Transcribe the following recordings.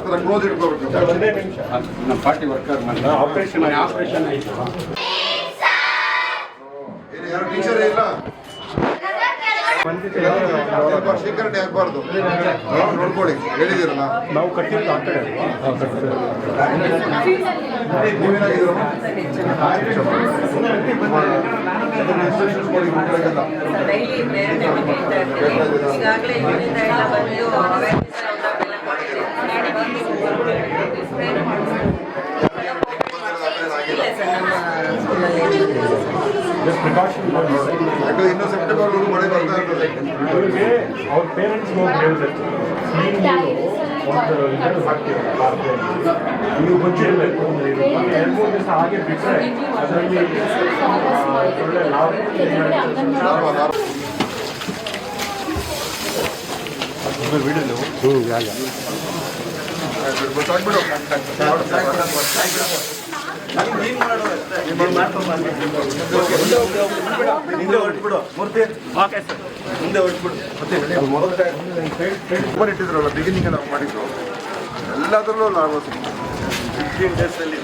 ಥರ ಕ್ಲೋಸ್ ಇಟ್ಕೋಬೇಕು ನಮ್ಮ ಪಾರ್ಟಿ ವರ್ಕರ್ ಆಪರೇಷನ್ ಆಪರೇಷನ್ ಆಯಿತು ಏನು ಯಾರು ಟೀಚರೇ ಇಲ್ಲ ಸ್ವಲ್ಪ ಶೇಖರಣೆ ಆಗಬಾರ್ದು ನೋಡ್ಕೊಳ್ಳಿ. ಹೇಳಿದಿರಲ್ಲ ನಾವು ಕಟ್ಟಿದ್ದು ಆ ಕಡೆ ನೀವೇನಾಗಿದ್ರು ಈಗಾಗಲೇ ಇದರಿಂದ ಎಲ್ಲ ಬಂದು ಅವೇರ್ನೆಸ್ ಎಲ್ಲ ಕೊಟ್ಟಿದ್ದೀವಿ ಬಂದು ಸ್ಪ್ರೇಡ್ ಇಲ್ಲ ಸರ್ ನಮ್ಮ ಸ್ಕೂಲಲ್ಲಿ ಜಸ್ಟ್ ಪ್ರಿಕಾಷನ್ ಯಾಕಂದ್ರೆ ಇನ್ನು ಸೆಪ್ಟೆಂಬರ್ ಮಳೆ ಬರ್ತಾ ಅವರಿಗೆ ಅವ್ರ ಪೇರೆಂಟ್ಸ್ ಹೋಗಿ ನೀರು ಒಂದು ಹಾಕ್ತೀವಿ ಪಾತ್ರೆಯಲ್ಲಿ ನೀವು ಗೊತ್ತಿರಬೇಕು ಎರಡು ಮೂರು ದಿವಸ ಹಾಗೆ ಬಿಟ್ಟರೆ ಅದರಲ್ಲಿ ಒಳ್ಳೆ ಲಾಭ ಲಾರ್ವಾ, ಲಾರ್ವಾ. ಆಯ್ತು, ಸಾಕ್ಬಿಡು. ಮತ್ತೆ ಇಟ್ಟಿದ್ರಲ್ಲ ಬಿಗಿನಿಂಗ್ ನಾವು ಮಾಡಿದ್ದು. ಎಲ್ಲದರಲ್ಲೂ ಲಾಭ ಡೇಸಲ್ಲಿ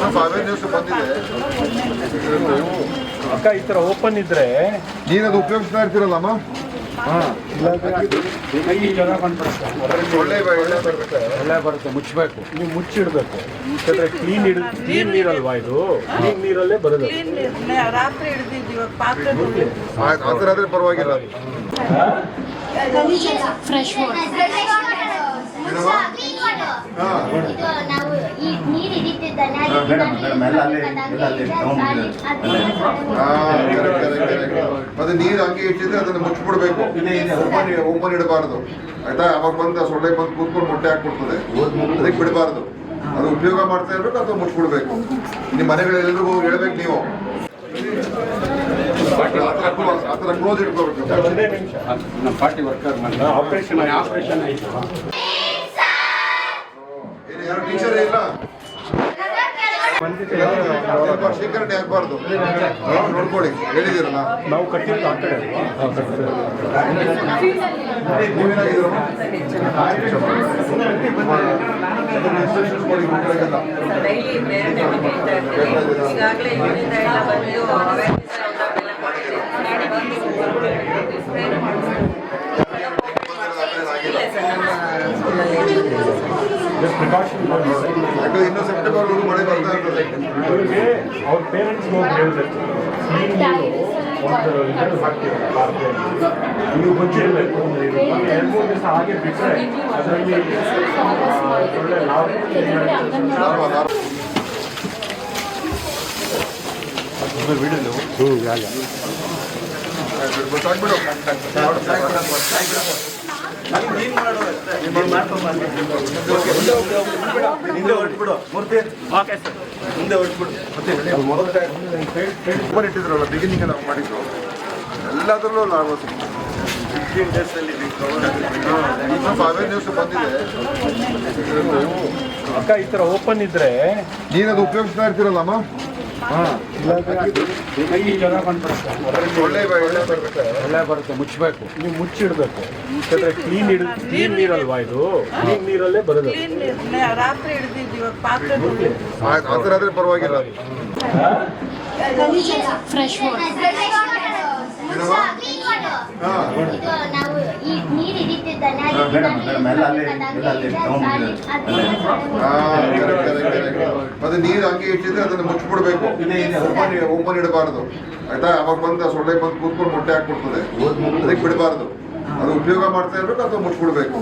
ಸ್ವಲ್ಪ ದಿವಸ ಬಂದಿದೆ. ಅಕ್ಕ ಈ ಥರ ಓಪನ್ ಇದ್ರೆ ನೀನದು ಉಪಯೋಗಿಸ್ತಾ ಇರ್ತೀರಲ್ಲಮ್ಮ ಒಳ್ಳೆ ಒಳ್ಳೆ ಬರುತ್ತೆ ಒಳ್ಳೆ ಬರುತ್ತೆ ಮುಚ್ಚಬೇಕು. ನೀವು ಮುಚ್ಚಿಡ್ಬೇಕು. ಯಾಕಂದ್ರೆ ಕ್ಲೀನ್ ಇಡ್ ಕ್ಲೀನ್ ನೀರಲ್ವಾ ಇದು? ಕ್ಲೀನ್ ನೀರಲ್ಲೇ ಬರೋದು. ಆ ಥರ ಆದ್ರೆ ಪರವಾಗಿಲ್ಲ. ಫ್ರೆಶ್ ವಾಟರ್ ಮತ್ತೆ ನೀರು ಹಾಕಿ ಇಟ್ಟಿದ್ರೆ ಅದನ್ನ ಮುಚ್ಚಿಬಿಡ್ಬೇಕು. Open open ಇಡಬಾರ್ದು. ಆಯ್ತಾ? ಅವಾಗ ಬಂದ ಸೊಳ್ಳೆ ಬಂದು ಕೂತ್ಕೊಂಡು ಮೊಟ್ಟೆ ಹಾಕ್ಬಿಡ್ತದೆ. ಅದಕ್ಕೆ ಬಿಡಬಾರ್ದು. ಅದು ಉಪಯೋಗ ಮಾಡ್ತಾ ಇರ್ಬೇಕು ಅಥವಾ ಮುಚ್ಚಿಬಿಡ್ಬೇಕು? ನಿಮ್ಮ ಮನೆಗಳೆಲ್ಲರಿಗೂ ಹೋಗಿ ಹೇಳ್ಬೇಕು ನೀವು. ಆ ಥರ close- ಆ ಥರ ಕ್ಲೋಸ್ ಇಟ್ಕೋಬೇಕು ನಿಮಿಷ. ನಮ್ಮ ಪಾರ್ಟಿ ವರ್ಕರ್ ಮನೆ. ಆಪರೇಷನ್ ಆಪರೇಷನ್ ಆಯಿತು. ಯಾರು ಟೀಚರ್ ಇಲ್ಲ? ಸ್ವಲ್ಪ ಶೇಖರಣೆ ಆಗಬಾರ್ದು. ನೋಡ್ಕೊಳ್ಳಿ ಹೇಳಿದಿರಲ್ಲ ನಾವು ಕಟ್ಟಿದ್ದು ಆ ಕಡೆ ನೀವೇನಾಗಿದ್ರು ಇರ್ತದೆ ಅವರಿಗೆ ಅವ್ರ ಪೇರೆಂಟ್ಸ್ ಹೋಗಿ ಹೇಳ್ಬೇಕು ಕ್ಲೀನ್ ನೀರು ಒಂದು ಇದರಲ್ಲಿ ಹಾಕ್ತೀವಿ ಪಾತ್ರೆಯಲ್ಲಿ ನೀವು ಮುಚ್ಚಿರಬೇಕು ಒಂದು ಎರಡು ಮೂರು ದಿವಸ ಹಾಗೆ ಬಿಟ್ಟರೆ ಅದರಲ್ಲಿ ಒಳ್ಳೆ ಲಾರ್ವಾ, ಮತ್ತೆ ಇಟ್ಟಿದ್ರಲ್ಲ ಬಿಗಿನಿಂಗ್ ನಾವು ಮಾಡಿದ್ದು ಎಲ್ಲದರಲ್ಲೂ ಲಾಭ ಡೇಸಲ್ಲಿ ಸ್ವಲ್ಪ ದಿವಸ ಬಂದಿದೆ ಅಕ್ಕ ಈ ಥರ ಓಪನ್ ಇದ್ರೆ ನೀನದು ಉಪಯೋಗಿಸ್ತಾ ಇರ್ತೀರಲ್ಲಮ್ಮ ಒಳ್ಳೆ ಒಳ್ಳೆ ಬರುತ್ತೆ ಒಳ್ಳೆ ಬರುತ್ತೆ ಮುಚ್ಚಬೇಕು ನೀವು ಮುಚ್ಚಿಡ್ಬೇಕು ಯಾಕಂದ್ರೆ ಕ್ಲೀನ್ ಇಡ್ ಕ್ಲೀನ್ ನೀರಲ್ವಾ ಇದು ಕ್ಲೀನ್ ನೀರಲ್ಲೇ ಬರೋದು ರಾತ್ರಿ ಪರವಾಗಿಲ್ಲ ಫ್ರೆಶ್ ವಾಟರ್ ಮತ್ತೆ ನೀರು ಹಾಕಿ ಇಟ್ಟಿದ್ರೆ ಅದನ್ನ ಮುಚ್ಚಿಬಿಡ್ಬೇಕು. ಓಪನ್ ಓಪನ್ ಇಡಬಾರ್ದು ಆಯ್ತಾ? ಅವಾಗ ಬಂದು ಸೊಳ್ಳೆ ಬಂದು ಕೂತ್ಕೊಂಡು ಮೊಟ್ಟೆ ಹಾಕ್ಬಿಡ್ತದೆ. ಅದಕ್ಕೆ ಬಿಡಬಾರ್ದು. ಅದು ಉಪಯೋಗ ಮಾಡ್ತಾ ಇರ್ಬೇಕು ಅಥವಾ ಮುಚ್ಚಿಬಿಡ್ಬೇಕು?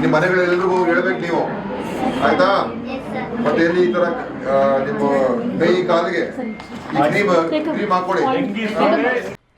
ನಿಮ್ಮ ಮನೆಗಳೆಲ್ಲರಿಗೂ ಹೋಗಿ ಹೇಳ್ಬೇಕು ನೀವು. ಆಯ್ತಾ? ಮತ್ತೆ ಎಲ್ಲಿ ಈ ತರ ನಿಮ್ಮ ಕೈ ಕಾಲಿಗೆ ಕ್ರೀಮ್ ಕ್ರೀಮ್ ಹಾಕೊಳ್ಳಿ